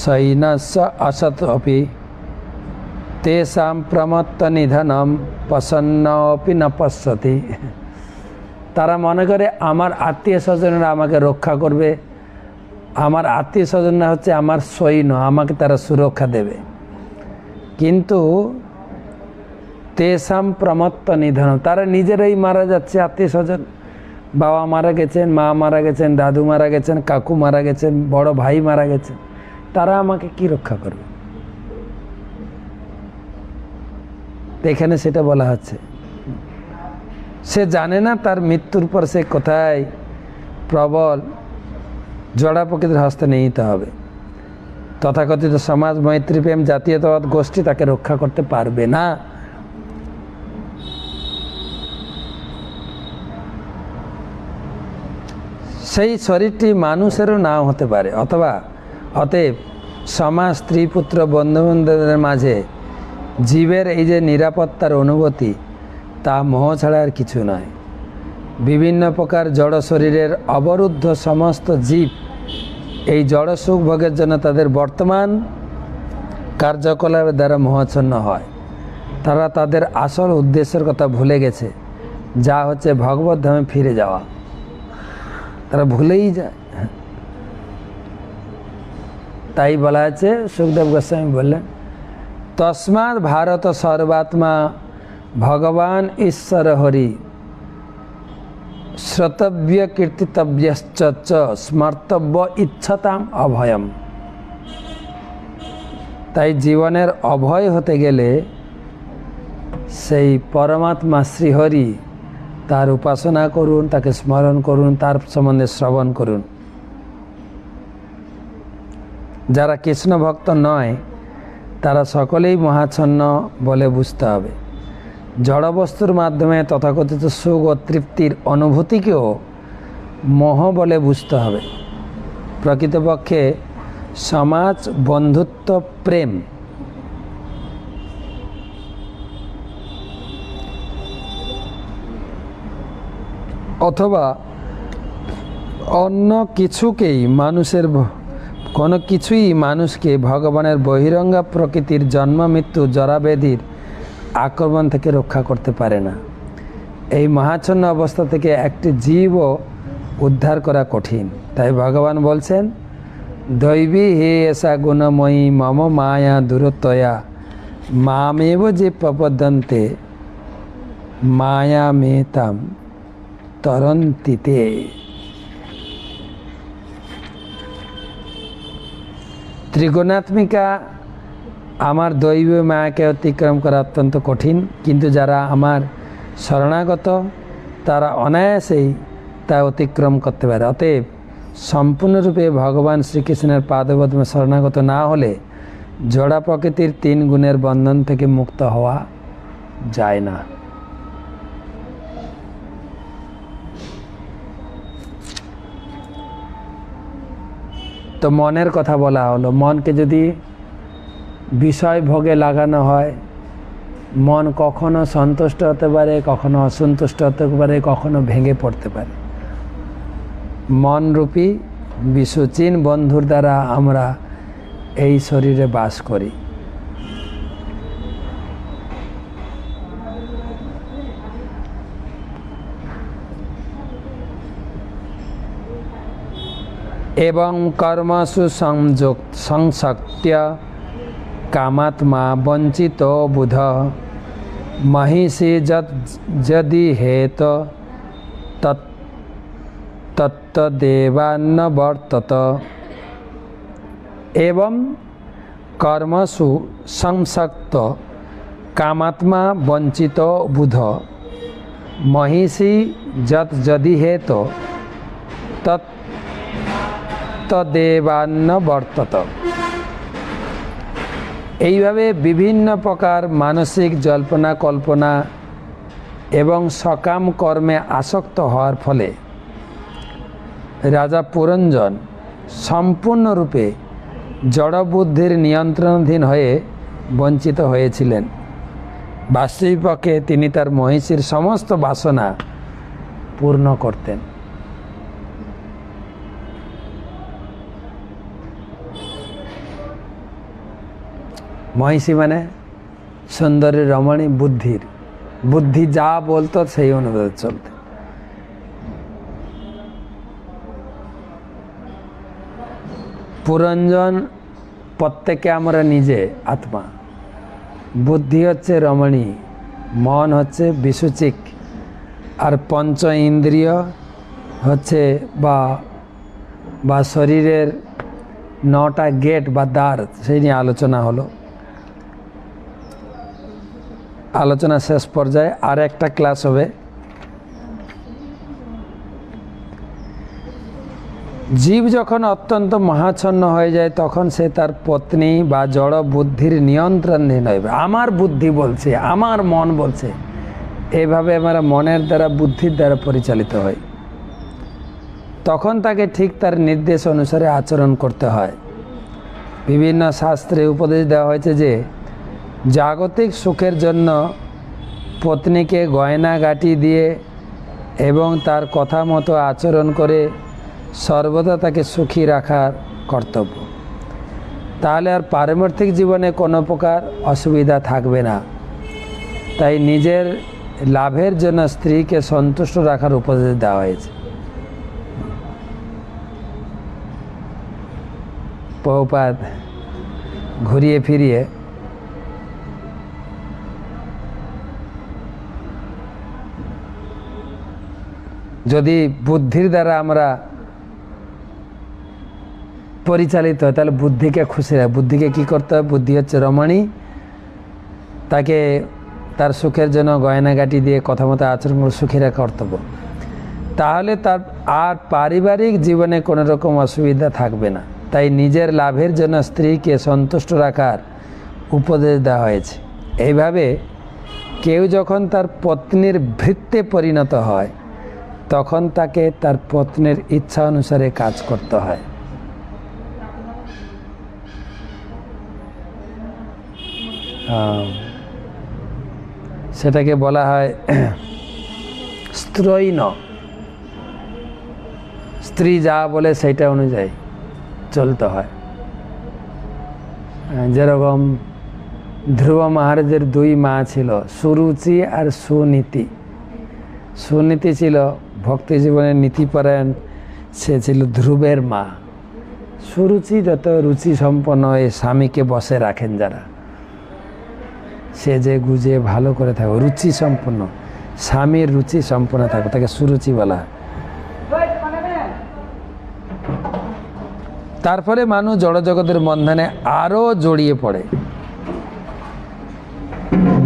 সৈনস্য অসৎ অপি তেষাম প্রমত্ত নিধনম প্রসন্ন অপি ন পশ্যতি তারা মনে করে আমার আত্মীয় স্বজনরা আমাকে রক্ষা করবে। আমার আত্মীয় স্বজনরা হচ্ছে আমার সৈন্য, আমাকে তারা সুরক্ষা দেবে। কিন্তু তেসাম প্রমত্ত নিধন তারা নিজেরাই মারা যাচ্ছে আত্মীয় স্বজন। বাবা মারা গেছেন, মা মারা গেছেন, দাদু মারা গেছেন, কাকু মারা গেছেন, বড় ভাই মারা গেছেন। তারা আমাকে কি রক্ষা করবে? এখানে সেটা বলা হচ্ছে। সে জানে না তার মৃত্যুর পর সে কোথায় প্রবল জড়া প্রকৃতির হস্তে নিহিত হবে। তথাকথিত সমাজ, মৈত্রী প্রেম, জাতীয়তাবাদ, গোষ্ঠী তাকে রক্ষা করতে পারবে না। সেই শরীরটি মানুষেরও নাও হতে পারে, অথবা অতএব সমাজ স্ত্রী পুত্র বন্ধুবান্ধবদের মাঝে জীবের এই যে নিরাপত্তার অনুভূতি, তা মোহ ছাড়া আর কিছু নয়। বিভিন্ন প্রকার জড় শরীরের অবরুদ্ধ সমস্ত জীব এই জড় সুখ ভোগের জন্য তাদের বর্তমান কার্যকলাপের দ্বারা মোহাচ্ছন্ন হয়। তারা তাদের আসল উদ্দেশ্যের কথা ভুলে গেছে, যা হচ্ছে ভগবত ধামে ফিরে যাওয়া। তারা ভুলেই যায়। তাই বলা আছে, সুখদেব গোস্বামী বললেন, তসমাৎ ভারত সর্বাত্মা ভগবান ঈশ্বর হরি, শ্রোতব্য কীর্তিতব্যশ্চ স্মর্তব্য ইচ্ছতাম অভয়ম। তাই জীবনের অভয় হতে গেলে সেই পরমাত্মা শ্রীহরি তার উপাসনা করুন, তাকে স্মরণ করুন, তার সম্বন্ধে শ্রবণ করুন। যারা কৃষ্ণ ভক্ত নয়, তারা সকলেই মহাচ্ছন্ন বলে বুঝতে হবে। জড়বস্তুর মাধ্যমে তথাকথিত সুখ ও তৃপ্তির অনুভূতিকেও মোহ বলে বুঝতে হবে। প্রকৃতপক্ষে সমাজ বন্ধুত্ব প্রেম। অথবা অন্য কিছুকেই মানুষের কোনো কিছুই মানুষকে ভগবানের বহিরঙ্গা প্রকৃতির জন্ম, মৃত্যু, জরাবেদির আক্রমণ থেকে রক্ষা করতে পারে না। এই মহাচ্ছন্ন অবস্থা থেকে একটি জীবও উদ্ধার করা কঠিন। তাই ভগবান বলছেন, দৈবী হে এসা গুণময়ী, মম মায়া দূরত্বয়া। মামেব যে প্রপদ্যন্তে মায়া মেতাম তরন্তিতে। ত্রিগুণাত্মিকা আমার দৈব মায়াকে অতিক্রম করা অত্যন্ত কঠিন, কিন্তু যারা আমার শরণাগত, তারা অনায়াসেই তা অতিক্রম করতে পারে। অতএব সম্পূর্ণরূপে ভগবান শ্রীকৃষ্ণের পাদপদ্মে শরণাগত না হলে জড়া প্রকৃতির তিন গুণের বন্ধন থেকে মুক্ত হওয়া যায় না। তো মনের কথা বলা হলো। মনকে যদি বিষয় ভোগে লাগানো হয়, মন কখনো সন্তুষ্ট হতে পারে, কখনো অসন্তুষ্ট হতে পারে, কখনো ভেঙে পড়তে পারে। মনরূপী বিশ্বচীন বন্ধুর দ্বারা আমরা এই শরীরে বাস করি। এবং কর্মসু সংযোগ সংশক্ত্য কামাত্মা বঞ্চিত বুধ মহিষী যদ হেত তত্তদেবান্ন বর্তত এবং কর্মসু সংসক্ত কামাত্মা বঞ্চিত বুধ মহিষী যত যদি হেত তৎ তদেবান্ন বর্তত এইভাবে বিভিন্ন প্রকার মানসিক জল্পনা কল্পনা এবং সকাম কর্মে আসক্ত হওয়ার ফলে রাজা পুরঞ্জন সম্পূর্ণরূপে জড়বুদ্ধির নিয়ন্ত্রণাধীন হয়ে বঞ্চিত হয়েছিলেন। বাস্তবিকপক্ষে তিনি তার মহিষীর সমস্ত বাসনা পূর্ণ করতেন। মহিষী মানে সুন্দরী, রমণী, বুদ্ধির। বুদ্ধি যা বলতো সেই অনুভবে চলতে। পুরঞ্জন প্রত্যেকে আমরা নিজে আত্মা। বুদ্ধি হচ্ছে রমণী, মন হচ্ছে বিসুচিক, আর পঞ্চ ইন্দ্রিয় হচ্ছে বা বা শরীরের নটা গেট বা দ্বার, সেই নিয়ে আলোচনা হলো। আলোচনা শেষ পর্যায়ে আর একটা ক্লাস হবে। জীব যখন অত্যন্ত মহাচ্ছন্ন হয়ে যায়, তখন সে তার পত্নী বা জড় বুদ্ধির নিয়ন্ত্রণহীন হইবে আমার বুদ্ধি বলছে, আমার মন বলছে। এইভাবে আমরা মনের দ্বারা, বুদ্ধির দ্বারা পরিচালিত হয় তখন তাকে ঠিক তার নির্দেশ অনুসারে আচরণ করতে হয়। বিভিন্ন শাস্ত্রে উপদেশ দেওয়া হয়েছে যে জাগতিক সুখের জন্য পত্নীকে গয়নাগাটি দিয়ে এবং তার কথা মতো আচরণ করে সর্বদা তাকে সুখী রাখার কর্তব্য। তাহলে আর পারমার্থিক জীবনে কোনো প্রকার অসুবিধা থাকবে না। তাই নিজের লাভের জন্য স্ত্রীকে সন্তুষ্ট রাখার উপদেশ দেওয়া হয়েছে। বহুপাত ঘুরিয়ে ফিরিয়ে যদি বুদ্ধির দ্বারা আমরা পরিচালিত হয়, তাহলে বুদ্ধিকে খুশি রাখে। বুদ্ধিকে কি করতে হবে বুদ্ধি হচ্ছে রমণী। তাকে তার সুখের জন্য গয়নাগাটি দিয়ে কথা মতো আচরণ করে সুখী কর্তব্য। তাহলে তার আর পারিবারিক জীবনে কোনো রকম অসুবিধা থাকবে না। তাই নিজের লাভের জন্য স্ত্রীকে সন্তুষ্ট রাখার উপদেশ দেওয়া হয়েছে। এইভাবে কেউ যখন তার পত্নীর ভৃত্তে পরিণত হয় তখন তাকে তার পত্নের ইচ্ছা অনুসারে কাজ করতে হয়। সেটাকে বলা হয় স্ত্রৈন স্ত্রী যা বলে সেইটা অনুযায়ী চলতে হয়। যেরকম ধ্রুব মহারাজের দুই মা ছিল, সুরুচি আর সুনীতি। সুনীতি ছিল ভক্তি জীবনের নীতিপরায়ণ সে ছিল ধ্রুবের মা। সুরুচি যত রুচি সম্পন্ন হয়ে স্বামীকে বসে রাখেন যারা। সে যে গুজে ভালো করে থাকবে রুচি সম্পন্ন, স্বামীর রুচি সম্পন্ন থাকবে তাকে সুরুচি বলা তারপরে মানুষ জড়জগতের বন্ধনে আরও জড়িয়ে পড়ে।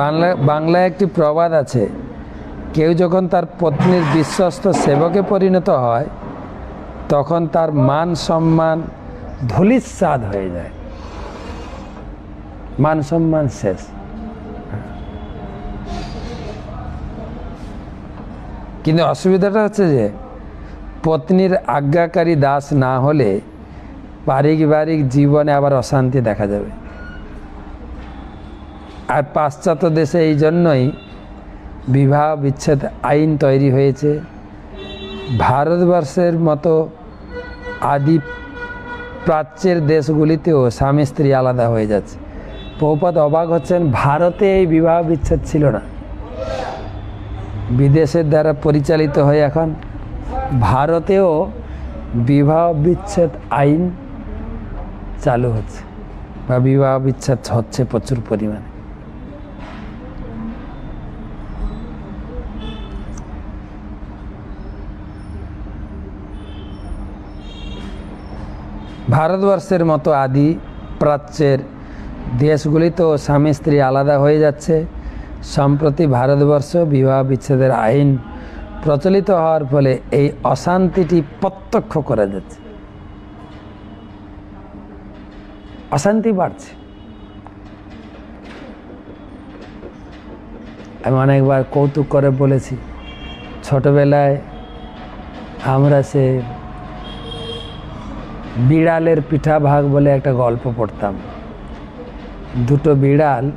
বাংলা, বাংলায় একটি প্রবাদ আছে কেউ যখন তার পত্নীর বিশ্বস্ত সেবকে পরিণত হয়, তখন তার মান সম্মান ধুলিস্বাদ হয়ে যায়। মান সম্মান শেষ। কিন্তু অসুবিধাটা হচ্ছে যে, পত্নীর আজ্ঞাকারী দাস না হলে পারিবারিক জীবনে আবার অশান্তি দেখা যাবে। আর পাশ্চাত্য দেশে এই জন্যই বিবাহ বিচ্ছেদ আইন তৈরি হয়েছে। ভারতবর্ষের মতো আদি প্রাচ্যের দেশগুলিতেও স্বামী স্ত্রী আলাদা হয়ে যাচ্ছে। বহুপাত অবাক হচ্ছেন, ভারতে এই বিবাহ বিচ্ছেদ ছিল না। বিদেশের দ্বারা পরিচালিত হয়ে এখন ভারতেও বিবাহ বিচ্ছেদ আইন চালু হচ্ছে বা বিবাহ বিচ্ছেদ হচ্ছে প্রচুর পরিমাণে। ভারতবর্ষের মতো আদি প্রাচ্যের দেশগুলিতেও স্বামী, স্ত্রী আলাদা হয়ে যাচ্ছে। সম্প্রতি ভারতবর্ষ বিবাহ বিচ্ছেদের আইন প্রচলিত হওয়ার ফলে এই অশান্তিটি প্রত্যক্ষ করা যাচ্ছে অশান্তি বাড়ছে। আমি অনেকবার কৌতুক করে বলেছি, ছোটবেলায় আমরা সে বিড়ালের পিঠা ভাগ বলে একটা গল্প পড়তাম। দুটো বিড়াল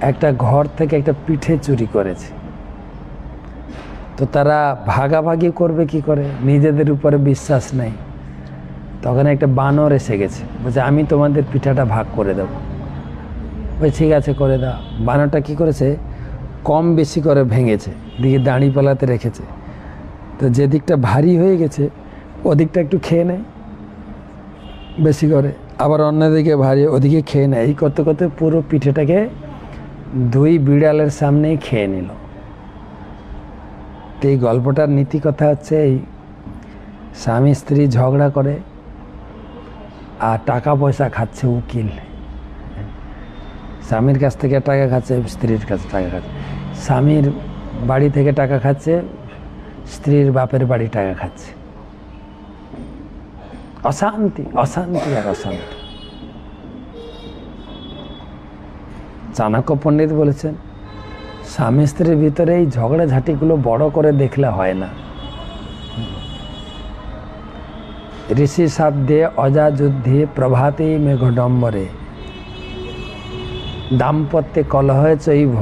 একটা ঘর থেকে একটা পিঠে চুরি করেছে। তো তারা ভাগাভাগি করবে কি করে? নিজেদের উপরে বিশ্বাস নেই। তখন একটা বানর এসে গেছে। বলছে, আমি তোমাদের পিঠাটা ভাগ করে দেবো। ওই ঠিক আছে, করে দাও। বানরটা কি করেছে? কম বেশি করে ভেঙেছে। দিকে দাঁড়ি পালাতে রেখেছে। তো যেদিকটা ভারী হয়ে গেছে ওদিকটা একটু খেয়ে নেয় বেশি করে। আবার অন্যদিকে ভারী ওদিকে খেয়ে নেয় এই করতে করতে পুরো পিঠেটাকে দুই বিড়ালের সামনেই খেয়ে নিল। তো এই গল্পটার নীতি কথা হচ্ছে এই, স্বামী স্ত্রী ঝগড়া করে আর টাকা পয়সা খাচ্ছে উকিল। স্বামীর কাছ থেকে টাকা খাচ্ছে, স্ত্রীর কাছে টাকা খাচ্ছে। স্বামীর বাড়ি থেকে টাকা খাচ্ছে, স্ত্রীর বাপের বাড়ি টাকা খাচ্ছে। অশান্তি অশান্তি আর অশান্তি। চাণক্য পণ্ডিত বলেছেন, স্বামী স্ত্রীর ভিতরে এই ঝগড়াঝাটিগুলো বড় করে দেখলে হয় না। ঋষি সাধ্যে অজা যুদ্ধে প্রভাতে মেঘডম্বরে। দাম্পত্যে কলহে চৈভ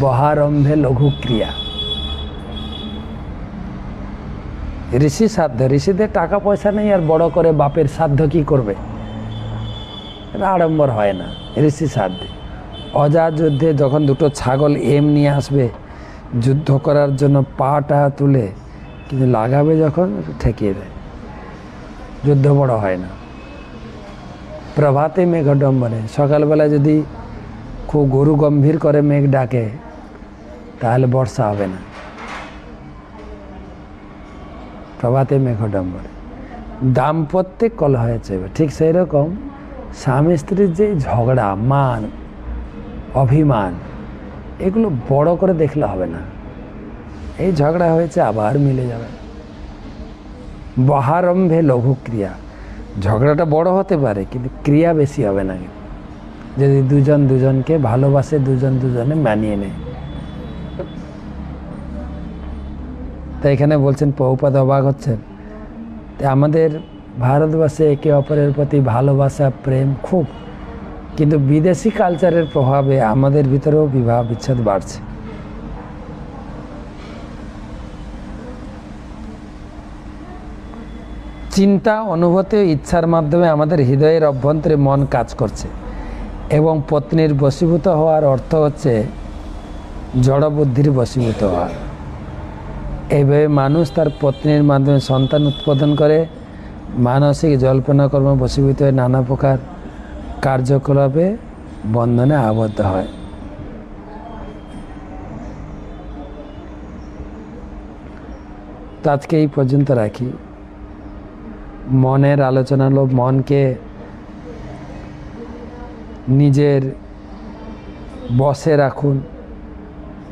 বহারম্ভে লঘুক্রিয়া। ঋষি সাধ্য, ঋষিদের টাকা পয়সা নেই আর বড় করে বাপের সাধ্য কি করবে? এটা আড়ম্বর হয় না, ঋষি সাধ্যে। অজা যুদ্ধে যখন দুটো ছাগল এম নিয়ে আসবে, যুদ্ধ করার জন্য পাটা তুলে, কিন্তু লাগাবে যখন ঠেকিয়ে দেয়। যুদ্ধ বড় হয় না। প্রভাতে মেঘ মেঘডম্বরে সকালবেলা যদি খুব গরু গম্ভীর করে মেঘ ডাকে, তাহলে বর্ষা হবে না। প্রভাতে মেঘডম্বরে। দাম্পত্যে কল হয়েছে ঠিক সেই রকম স্বামী স্ত্রীর যে ঝগড়া, মান, অভিমান, এগুলো বড় করে দেখলে হবে না। এই ঝগড়া হয়েছে, আবার মিলে যাবে। বহারম্ভে লঘু ক্রিয়া ঝগড়াটা বড় হতে পারে, কিন্তু ক্রিয়া বেশি হবে না। যদি দুজন দুজনকে ভালোবাসে, দুজন দুজনে মানিয়ে নেয়। তো এখানে বলছেন বহুপাদ অবাক হচ্ছেন। আমাদের ভারতবর্ষে একে অপরের প্রতি ভালোবাসা, প্রেম খুব। কিন্তু বিদেশি কালচারের প্রভাবে আমাদের ভিতরেও বিবাহ বিচ্ছেদ বাড়ছে। চিন্তা, অনুভূতি, ইচ্ছার মাধ্যমে আমাদের হৃদয়ের অভ্যন্তরে মন কাজ করছে এবং পত্নীর বশীভূত হওয়ার অর্থ হচ্ছে জড়বুদ্ধির বশীভূত হওয়া। এইভাবে মানুষ তার পত্নীর মাধ্যমে সন্তান উৎপাদন করে, মানসিক জল্পনা কর্ম বশীভূত হয়ে নানা প্রকার কার্যকলাপে বন্ধনে আবদ্ধ হয়। আজকে এই পর্যন্ত রাখি। মনের আলোচনা হলো মনকে নিজের বসে রাখুন।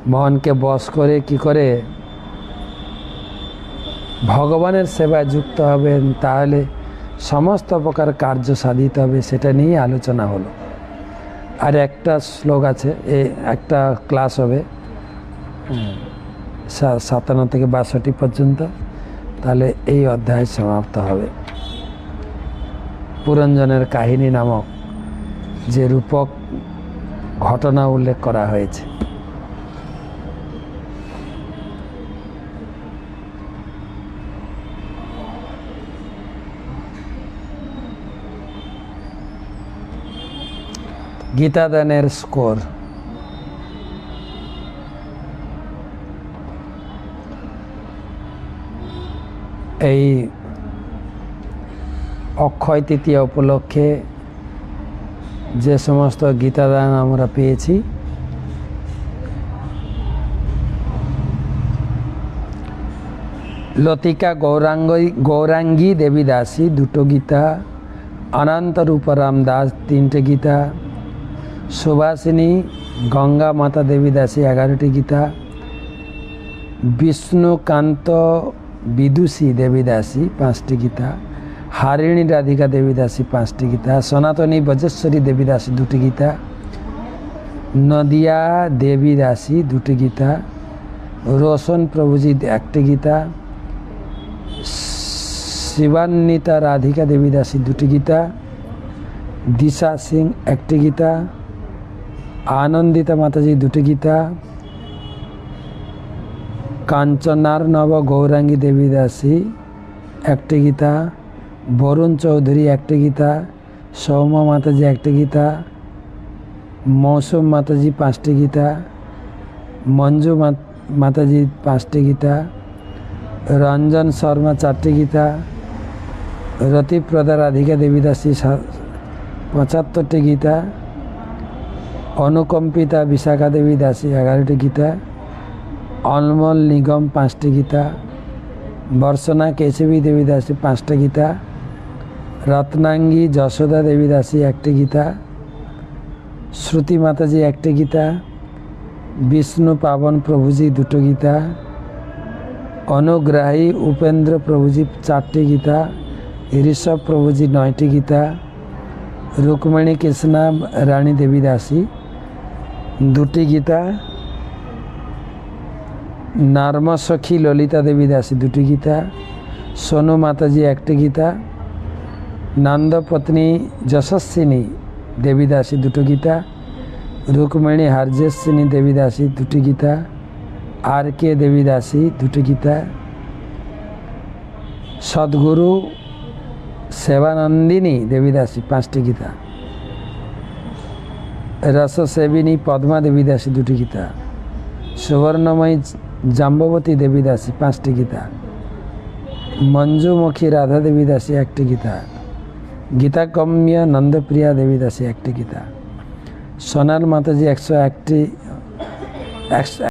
মনকে বশ করে কি করে ভগবানের সেবায় যুক্ত হবেন, তাহলে সমস্ত প্রকার কার্য সাধিত হবে, সেটা নিয়ে আলোচনা হলো। আর একটা শ্লোক আছে, এ একটা ক্লাস হবে সাতান্ন থেকে বাষট্টি পর্যন্ত, তাহলে এই অধ্যায় সমাপ্ত হবে। পুরঞ্জনের কাহিনী নামক যে রূপক ঘটনা উল্লেখ করা হয়েছে। গীতাদানের স্কোর এই অক্ষয় তৃতীয়া উপলক্ষে যে সমস্ত গীতাদান আমরা পেয়েছি, লতিকা গৌরাঙ্গ গৌরাঙ্গী দেবী দাসী, দুটো গীতা, অনন্ত রূপরাম দাস, তিনটে গীতা সুভাষিনী গঙ্গা মাতা দেবী দাসী এগারোটি গীতা বিষ্ণুকান্ত বিদুষী দেবী দাসী পাঁচটি গীতা হারিণী রাধিকা দেবী দাসী পাঁচটি গীতা সনাতনী বজেশ্বরী দেবী দাসী দুটি গীতা নদিয়া দেবী দাসী দুটি গীতা রোশন প্রভুজি একটি গীতা শিবান্বিতা রাধিকা দেবী দাসী দুটি গীতা দিশা সিং একটি গীতা আনন্দিতা মাতাজি দুটি গীতা, কাঞ্চনার নব গৌরাঙ্গী দেবী দাসী একটি গীতা, বরুণ চৌধুরী একটি গীতা সৌমা মাতাজি একটি গীতা, মৌসুম মাতাজি পাঁচটি গীতা, মঞ্জু মাত- মাতাজি পাঁচটি গীতা, রঞ্জন শর্মা চারটি গীতা, রতিপ্রদা রাধিকা দেবীদাসী সা- পঁচাত্তরটি গীতা অনুকম্পিতা বিশাখা দেবী দাসী, এগারোটি গীতা অনমল নিগম পাঁচটি গীতা, বর্ষনা কেশবী দেবী দাসী পাঁচটা গীতা, রত্নাঙ্গী যশোদা দেবী দাসী একটি গীতা, শ্রুতি মাতাজি একটি গীতা, বিষ্ণু পাবন প্রভুজি দুটো গীতা, অনুগ্রাহী উপেন্দ্র প্রভুজি চারটি গীতা, ঋষভ প্রভুজি নয়টি গীতা, রুক্মিণী কৃষ্ণা রানী দেবী দাসী দুটি গীতা নার্মসখী ললিতা দেবী দাসী দুটি গীতা, সোনু মাতাজি একটি গীতা নন্দপত্নী যশস্বিনী দেবী দাসী দুটো গীতা, রুক্মিণী হার্যস্বিনী দেবী দাসী দুটি গীতা আর কে দেবী দাসী দুটি গীতা, সদ্গুরু সেবানন্দিনী দেবী দাসী পাঁচটি গীতা। রসসেবিনী পদ্মা দেবী দাসী দুটি গীতা। সুবর্ণময়ী জাম্বতী দেবী দাসী পাঁচটি গীতা। মঞ্জুমুখী রাধা দেবী দাসী একটি গীতা। গীতা কম্য নন্দপ্রিয়া দেবী দাসী একটি গীতা। সোনার মাতাজি একশো একটি একশো